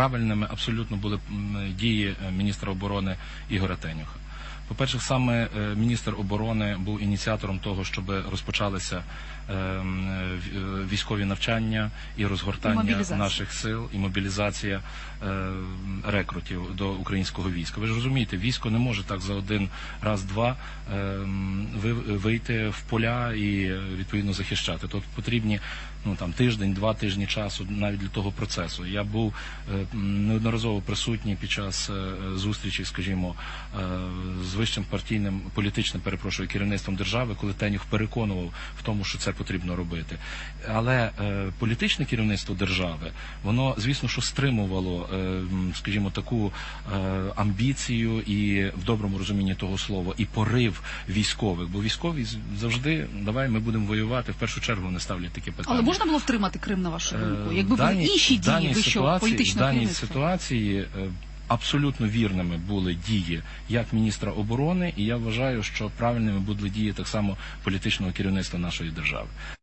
правильними абсолютно були дії е, міністра оборони Ігоря Тенюха. По-перше, саме е, міністр оборони був ініціатором того, щоб розпочалися е, військові навчання і розгортання Мобілізація. наших сил і мобілізація рекрутів до українського війська. Ви ж розумієте, військо не може так за один раз-два вийти в поля і е, відповідно захищати. Тут потрібні ну там тиждень, два тижні часу навіть для того процесу. Я був е, неодноразово присутній під час е, зустрічі, скажімо, з вищим партійним політичним перепрошую керівництвом держави, коли Тенюх переконував в тому, що це потрібно робити. Але політичне керівництво держави, воно звісно, що стримувало, скажімо, таку амбіцію і в доброму розумінні того слова, і порив військових. Бо військові завжди давай ми будемо воювати. В першу чергу вони ставлять таке питання. Але можна було втримати Крим на вашу думку? Е, Якби дані, були інші дії ситуації- що в даній ситуації е, абсолютно вірними були дії як міністра оборони, і я вважаю, що правильними будуть дії так само політичного керівництва нашої держави.